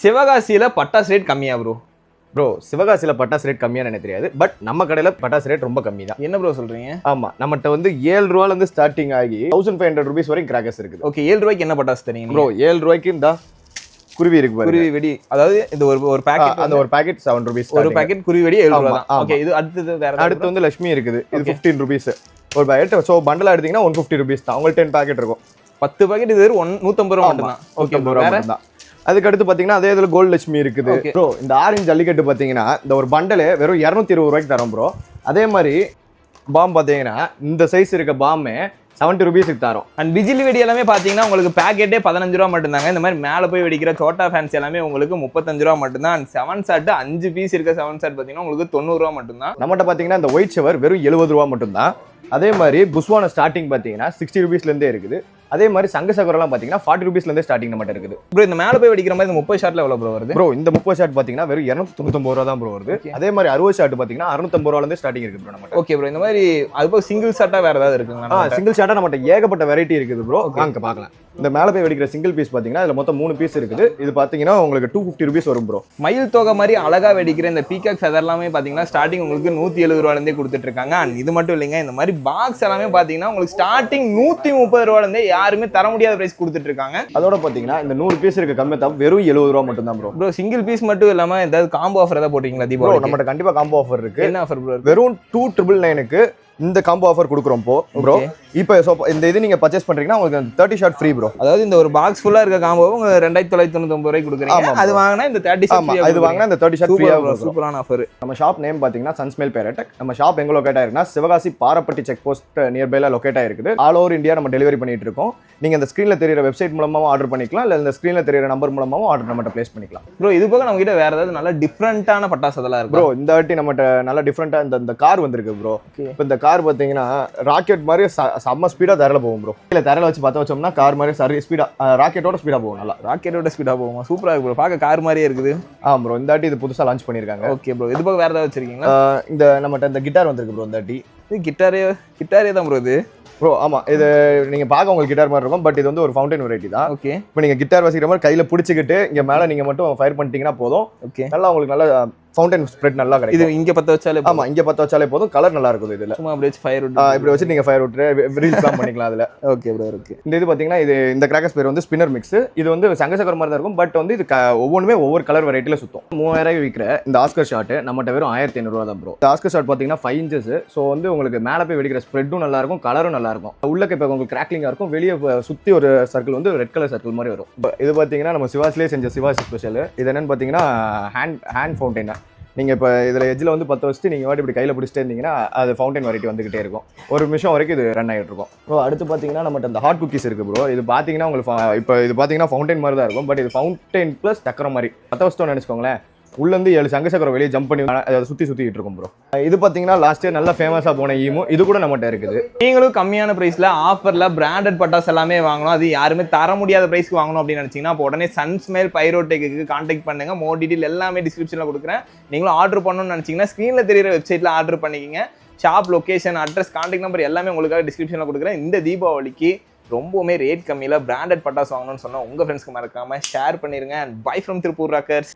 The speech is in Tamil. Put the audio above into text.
சிவகாசியில பட்டாசு ரேட் கம்மியா ப்ரோ ப்ரோ சிவகாசியில் பட்டாசு ரேட் கம்மியான்னு எனக்கு தெரியாது. பட் நம்ம கடையில் பட்டாசு ரேட் ரொம்ப கம்மி தான். என்ன ப்ரோ சொல்றீங்க? ஆமாம் நம்மகிட்ட வந்து ஏழு ரூபாலேருந்து ஸ்டார்டிங் ஆகி தௌசண்ட் ஃபைவ் ஹண்ட்ரட் ருபீஸ் வரைக்கும் கிராக்கர்ஸ் இருக்குது. ஓகே ஏழு ரூபாய்க்கு என்ன பட்டாசு தரீங்க ப்ரோ ஏழு ரூபாய்க்கு இந்த குருவி இருக்கு குருவி வெடி. அதாவது இந்த ஒரு ஒரு பாக்கெட் அந்த ஒரு பாக்கெட் செவன் ருபீஸ் ஒரு பாக்கெட் குருவி வெடி ஏழு ரூபா தான். ஓகே இது அடுத்தது வேற அடுத்து வந்து லட்சுமி இருக்குது. இது. ஃபிஃப்டீன் ருபீஸ் ஒரு பாக்கெட் ஸோ பண்டலாக எடுத்தீங்கன்னா ஒன் ஃபிஃப்டி ருபீஸ் தான். உங்களுக்கு டென் பாக்கெட் இருக்கும். பத்து பாக்கெட் இது ஒன் நூத்தம்பது ரூபா மட்டும் தான் ஓகே நூற்றம்பது ரூபா வேற? மட்டும்தான் அதுக்கு அடுத்து பார்த்தீங்கன்னா அதே இதில் கோல்டு லட்சுமி இருக்குது. ப்ரோ இந்த ஆரஞ்சு ஜல்லிக்கட்டு பார்த்தீங்கன்னா இந்த ஒரு பண்டலு வெறும் இரநூத்தி இருபது ரூபாய்க்கு தரோம் ப்ரோ அதே மாதிரி பாம் பார்த்தீங்கன்னா இந்த சைஸ் இருக்க பாம்பு செவன்ட்டி ருபீஸுக்கு தரோம். அண்ட் பிஜிலி வெடி எல்லாமே பாத்தீங்கன்னா உங்களுக்கு பேக்கெட்டே பதினஞ்சு ரூபா மட்டும்தாங்க. இந்த மாதிரி மேல போய் வெடிக்கிற சோட்டா ஃபேன்ஸ் எல்லாமே உங்களுக்கு முப்பத்தஞ்சு ரூபா மட்டும்தான். அண்ட் செவன் ஷாட் அஞ்சு பீஸ் இருக்க செவன் ஷாட் பாத்தீங்கன்னா உங்களுக்கு தொண்ணூறு ரூபா மட்டும்தான். நம்மகிட்ட பார்த்தீங்கன்னா இந்த ஒயிட் ஷவர் வெறும் எழுபது ரூபா மட்டும்தான். அதே மாதிரி புஸ்வான ஸ்டார்டிங் பார்த்தீங்கன்னா சிக்ஸ்டி ருபீஸ்லேருந்தே இருக்குது. அதே மாதிரி சங்க சக்கரெல்லாம் பார்த்தீங்கன்னா ஃபார்ட்டி ருபீஸ்லேருந்தே ஸ்டார்டிங் நம்மகிட்ட இருக்குது. ப்ரோ இந்த மேல போய் வெடிக்கிற மாதிரி இந்த முப்பது ஷாட்ல எவ்வளவு ப்ரோ வருது? ப்ரோ இந்த முப்பது ஷாட் பார்த்தீங்கன்னா வெறும் இரநூத்தி தொண்ணூத்தொம்பது ரூபா தான் ப்ரோ வருது. அதே மாதிரி அறுபது ஷாட் பார்த்தீங்கன்னா அறுநூத்தம்பது ரூபாலேருந்து ஸ்டார்டிங் இருக்குது ப்ரோ நம்மகிட்ட ஓகே ப்ரோ இந்த மாதிரி அது போக சிங்கிள் ஷாட்டா வேற ஏதாவது ஆ இருக்குங்களா சிங்கிள் ஷாட்டா நம்மகிட்ட ஏகப்பட்ட வெரைட்டி இருக்குது ப்ரோ வாங்க பார்க்கலாம் இந்த மேலே போய் வெடிக்கிற சிங்கிள் பீஸ் பார்த்தீங்கன்னா இதுல மொத்தம் மூணு பீஸ் இருக்குது. இது பார்த்தீங்கன்னா உங்களுக்கு டூ ஃபிஃப்டி ருபீஸ் வரும் ப்ரோ மயில் தொகை மாதிரி அழகா வெடிக்கிற இந்த பீகாக் ஃபெதர் எல்லாமே பாத்தீங்கன்னா ஸ்டார்டிங் உங்களுக்கு நூத்தி எழுபது ரூபாலேருந்தே கொடுத்துட்டு இருக்காங்க. அண்ட் இது மட்டும் இல்லைங்க இந்த மாதிரி பாக்ஸ் எல்லாமே பாத்தீங்கன்னா உங்களுக்கு ஸ்டார்டிங் நூத்தி முப்பது ரூபாலேருந்தே யாருமே தர முடியாத பிரைஸ் கொடுத்துட்டு இருக்காங்க. அதோட பார்த்தீங்கன்னா இந்த நூறு பீஸ் இருக்க கம்மி தான் வெறும் எழுபது ரூபா மட்டும் தான் ப்ரோ ப்ரோ சிங்கிள் பீஸ் மட்டும் இல்லாம ஏதாவது காம்போ ஆஃபர் ஏதாவது போட்டீங்களா தீபாவளி நம்மகிட்ட கண்டிப்பா காம்போ ஆஃபர் இருக்கு. என்ன ஆஃபர் ப்ரோ வெறும் டூ ட்ரிபிள் நைனுக்கு இந்த காம்போ ஆஃபர் கொடுக்குறோம் ப்ரோ ப்ரோ. இப்போ so இந்த இது நீங்க பர்ச்சேஸ் பண்றீங்கன்னா உங்களுக்கு தேர்ட்டி ஷார்ட் ஃப்ரீ ப்ரோ அதாவது இந்த ஒரு பாக்ஸ் ஃபுல்லா இருக்க காம்போ உங்க ரெண்டாயிரத்தி தொள்ளாயிரத்தி தொண்ணூத்தி ரூபாய் கொடுக்குறீங்க. அது வாங்கினா இந்த தேர்ட்டி ஆமா இது வாங்கினா இந்த தேர்ட்டி ஷார்ட் ஃப்ரீயா சூப்பர் சூப்பரான ஆஃபர் நம்ம ஷாப் நேம் பார்த்தீங்கன்னா சன்ஸ்மெல் பேரட்டக் நம்ம ஷாப் எங்க லொக்கேட் ஆயிருக்குன்னா சிவகாசி பாரப்பட்டி செக் போஸ்ட் நியர்பைல லொக்கேட் ஆயிருக்குது. ஆல் ஓவர் இந்தியா நம்ம டெலிவரி பண்ணிட்டு இருக்கோம். நீங்க இந்த ஸ்க்ரீன்ல தெரியுற வெப்சைட் மூலமாவும் ஆர்டர் பண்ணிக்கலாம். இல்ல இந்த ஸ்க்ரீன்ல தெரியுற நம்பர் மூலமாவும் ஆர்டர் நம்மகிட்ட பிளேஸ் பண்ணிக்கலாம். ப்ரோ இது போக நம்ம கிட்ட வேற ஏதாவது நல்ல டிஃப்ரெண்டான பட்டாசு அதெல்லாம் இருக்கு? ப்ரோ இந்த வாட்டி நம்மகிட்ட நல்ல டிஃப்ரெண்டா இந்த இந்த கார் வந்திருக்கு ப்ரோ. இப்போ இந்த கார் பார்த்தீங்கன்னா ராக்கெட் மாதிரி செம்ம ஸ்பீடா தரையில போகும் ப்ரோ இல்ல தரையில வச்சு பார்த்து வச்சோம்னா கார் மாதிரி சரி ஸ்பீடா ராக்கெட்டோட ஸ்பீடா போகும் நல்லா. ராக்கெட்டோட ஸ்பீடா போகுமா? சூப்பரா இருக்கு ப்ரோ பார்க்க கார் மாதிரியே இருக்குது. ஆ ப்ரோ இந்த வாட்டி இது புதுசா லான்ச் பண்ணிருக்காங்க ஓகே ப்ரோ இது போக வேற ஏதாவது வச்சிருக்கீங்களா? இந்த நம்மகிட்ட இந்த கிட்டார் வந்திருக்கு ப்ரோ இந்த வாட்டி. இது கிட்டாரே கிட்டாரே தான் ப்ரோ இது. ப்ரோ ஆமா. இது நீங்க பார்க்க உங்களுக்கு கிட்டார் மாதிரி இருக்கும் பட் இது வந்து ஒரு ஃபவுண்டைன் வெரைட்டி தான். ஓகே இப்போ நீங்க கிட்டார் வசிக்கிற மாதிரி கையில பிடிச்சிக்கிட்டு இங்க மேல நீங்க மட்டும் ஃபயர் பண்ணிட்டீங்கன்னா போதும். ஓகே நல்லா உங்களுக்கு நல்ல ஃபவுண்டைன் ஸ்ப்ரெட் நல்லா இது கிடைக்கும் இங்க பத்த வச்சாலே போதும். ஆமா இங்க பத்த வச்சாலே போதும். கலர் நல்லா இருக்கும் இதுல. சும்மா அப்படியே ஃபயர் ஆஹ் இப்படி வச்சு நீங்க ஃபயர் விட்டு ரீல்ஸ்லாம் பண்ணிக்கலாம் அதுல. ஓகே ப்ரோ ஓகே இந்த இது பாத்தீங்கன்னா இது இந்த கிராக்கர்ஸ் பேர் வந்து ஸ்பின்னர் மிக்ஸ் இது வந்து சங்க சக்கர மாதிரி தான் இருக்கும். பட் வந்து இது ஒவ்வொன்றுமே ஒவ்வொரு கலர் வெரைட்டில சுத்தும். மூவாயிரம் விற்கிற இந்த ஆஸ்கர் ஷாட் நம்மகிட்ட வெறும் ஆயிரத்தி ஐநூறுவா தான் ப்ரோ இந்த ஆஸ்கர் ஷாட் பாத்தீங்கன்னா ஃபைவ் இன்ச்சஸ் ஸோ வந்து உங்களுக்கு மேலே போய் வெடிக்கிற ஸ்ப்ரெட்டும் நல்லா இருக்கும் கலரும் நல்லா இருக்கும். உள்ளக்க இப்போ உங்களுக்கு கிராக்லிங்காக இருக்கும். வெளியே சுற்றி ஒரு சர்க்கிள் வந்து ரெட் கலர் சர்க்கிள் மாதிரி வரும். இது பார்த்தீங்கன்னா நம்ம சிவாஸ்லேயே செஞ்ச சிவாசி ஸ்பெஷல் இது என்னன்னு பார்த்தீங்கன்னா ஹேண்ட் ஹேண்ட் ஃபவுண்டைன் நீங்கள் இப்போ இதில் எஜ்ஜில் வந்து பத்து வச்சுட்டு நீங்கள் வாட்டி இப்படி கையில் பிடிச்சிட்டே இருந்தீங்கன்னா அது ஃபவுண்டைன் வெரைட்டி வந்துகிட்டே இருக்கும். ஒரு நிமிஷம் வரைக்கும் இது ரன் ஆகிட்டு இருக்கும். ப்ரோ அடுத்து பார்த்தீங்கன்னா நம்மகிட்ட அந்த ஹாட் குக்கீஸ் இருக்குது ப்ரோ இது பார்த்தீங்கன்னா உங்களுக்கு இப்போ இது பார்த்தீங்கன்னா ஃபவுண்டைன் மாதிரி தான் இருக்கும். பட் இது ஃபவுண்டைன் ப்ளஸ் சக்கரம் மாதிரி. பத்த வச்சிட்டோம்னு நினச்சிக்கோங்களேன். உள்ளேருந்து ஏழு சங்கசக்கரம் வெளியே ஜம்ப் பண்ணி அதை சுற்றி சுற்றிக்கிட்டு இருக்கும் ப்ரோ இது பார்த்தீங்கன்னா லாஸ்ட் இயர் நல்லா ஃபேமஸாக போன ஈமோ. இது கூட நம்மகிட்ட இருக்குது. நீங்களும் கம்மியான ப்ரைஸில் ஆஃபரில் பிராண்டட் பட்டாஸ் எல்லாமே வாங்கணும். அது யாருமே தர முடியாத ப்ரைஸ்க்கு வாங்கணும் அப்படின்னு நினச்சிங்கன்னா அப்போ உடனே சன்ஸ்மேல் பைரோடெக்கு காண்டாக்ட் பண்ணுங்கள் மோர் டீட்டெயில் எல்லாமே டிஸ்கிரிப்ஷனில் கொடுக்குறேன். நீங்களும் ஆர்டர் பண்ணணும்னு நினைச்சீங்கன்னா ஸ்க்ரீனில் தெரியுற வெப்சைட்டில் ஆர்டர் பண்ணிக்கிங்க. Shop location address contact number எல்லாமே உங்களுக்காக டிஸ்கிரிப்ஷனில் கொடுக்குறேன். இந்த தீபாவளிக்கு ரொம்பவுமே ரேட் கம்மியில் பிராண்டட் பட்டாஸ் வாங்கணும்னு சொன்னால் உங்கள் ஃப்ரெண்ட்ஸ்க்கு மறக்காம ஷேர் பண்ணிடுங்க and bye from Tiruppur rockers